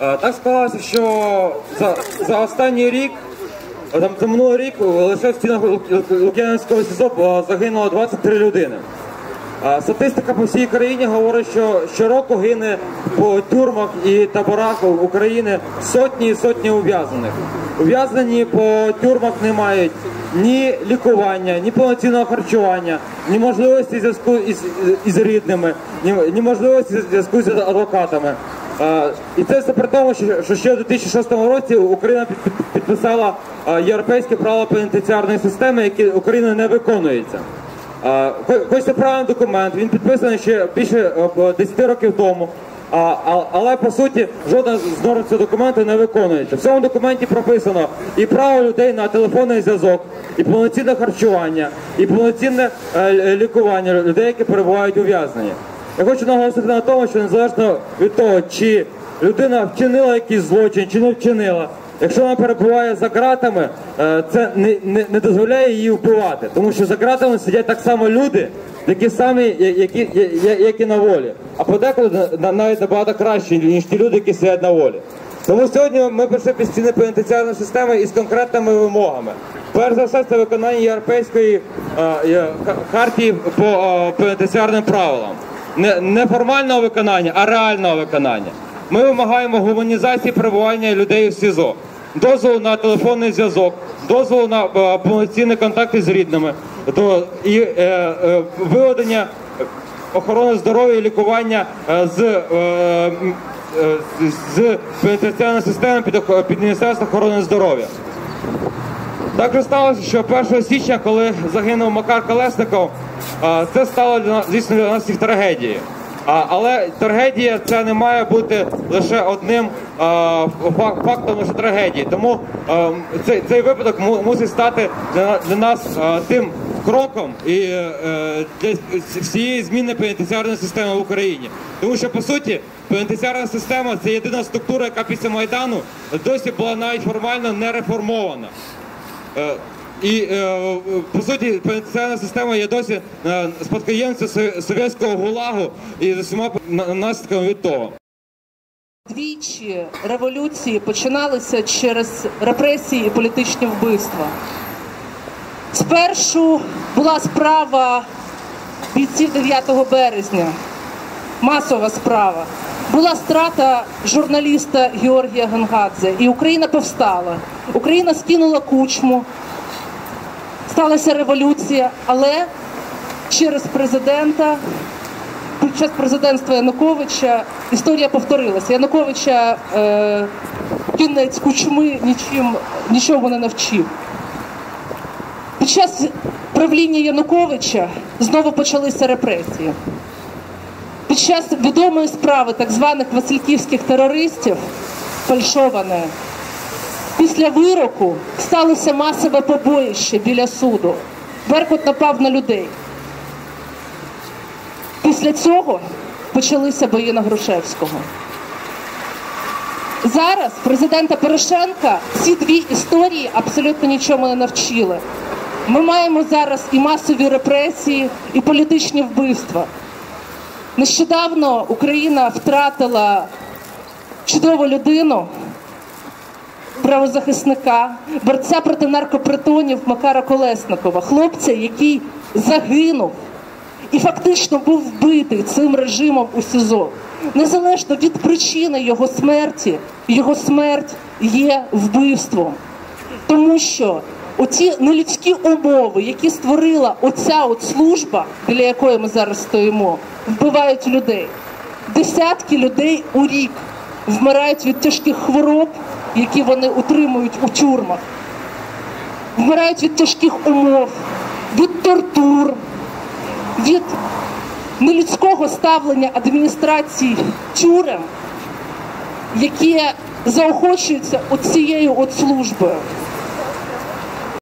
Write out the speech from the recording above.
Так склалося, що за, за останній рік, за минулий рік лише в стінах Лу- Лу- Лук'янівського СІЗО загинуло 23 людини. Статистика по всій країні говорить, що щороку гине по тюрмах і таборах України сотні і сотні ув'язнених. Ув'язнені по тюрмах не мають ні лікування, ні повноцінного харчування, ні можливості зв'язку із, із рідними, ні, ні можливості зв'язку з адвокатами. І це все при тому, що ще в 2006 році Україна під- під- підписала європейське право пенітенціарної системи, яке Україна не виконується. Хоч це правильний документ, він підписаний ще більше е, 10 років тому. Але по суті жодна з норм цього документу не виконується. В цьому документі прописано і право людей на телефонний зв'язок, і повноцінне харчування, і повноцінне е, лікування людей, які перебувають ув'язнені. Я хочу наголосити на тому, що незалежно від того, чи людина вчинила якийсь злочин, чи не вчинила. Якщо вона перебуває за ґратами, е, це не, не, не дозволяє її вбивати, тому що за ґратами сидять так само люди, такі самі, які, я- я- як і на волі. А подекуди навіть набагато кращі, ніж ті люди, які сидять на волі. Тому сьогодні ми прийшли під стіни пенітенціарної системи із конкретними вимогами. Перш за все, це виконання європейської е, ха- хартії по е, пенітенціарним правилам. Не, не формального виконання, а реального виконання. Ми вимагаємо гуманізації перебування людей в СІЗО, дозволу на телефонний зв'язок, дозволу на е, повноцінні контакти з рідними, до, і е, е, виведення охорони здоров'я і лікування е, з, е, е, з пенітенціарної системи під, Міністерство охорони здоров'я. Так же сталося, що 1 січня, коли загинув Макар Колесников, це стало для нас, звісно для нас всіх трагедією. Але трагедія це не має бути лише одним фактом лише трагедії. Тому цей, цей випадок мусить стати для, нас тим кроком і е, для всієї зміни пенітенціарної системи в Україні. Тому що по суті пенітенціарна система це єдина структура, яка після майдану досі була навіть формально не реформована. І е, по суті, пенітенціарна система є досі е, спадкоємцем совєтського гулагу і з усіма наслідками від того. Двічі революції починалися через репресії і політичні вбивства. Спершу була справа бійців 9 березня, масова справа. Була страта журналіста Георгія Гангадзе, і Україна повстала. Україна скинула кучму, сталася революція, але через президента під час президентства Януковича історія повторилася. Януковича е, кінець кучми нічим нічого не навчив. Під час правління Януковича знову почалися репресії. Під час відомої справи так званих васильківських терористів фальшованої, після вироку сталося масове побоїще біля суду. Беркут напав на людей. Після цього почалися бої на Грушевського. Зараз президента Порошенка ці дві історії абсолютно нічому не навчили. Ми маємо зараз і масові репресії, і політичні вбивства. Нещодавно Україна втратила чудову людину, правозахисника, борця проти наркопритонів Макара Колесникова, хлопця, який загинув і фактично був вбитий цим режимом у СІЗО. Незалежно від причини його смерті, його смерть є вбивством. Тому що оці нелюдські умови, які створила оця от служба, біля якої ми зараз стоїмо, вбивають людей. Десятки людей у рік вмирають від тяжких хвороб, які вони утримують у тюрмах, вмирають від тяжких умов, від тортур, від нелюдського ставлення адміністрації тюрем, яке заохочується от цією от службою.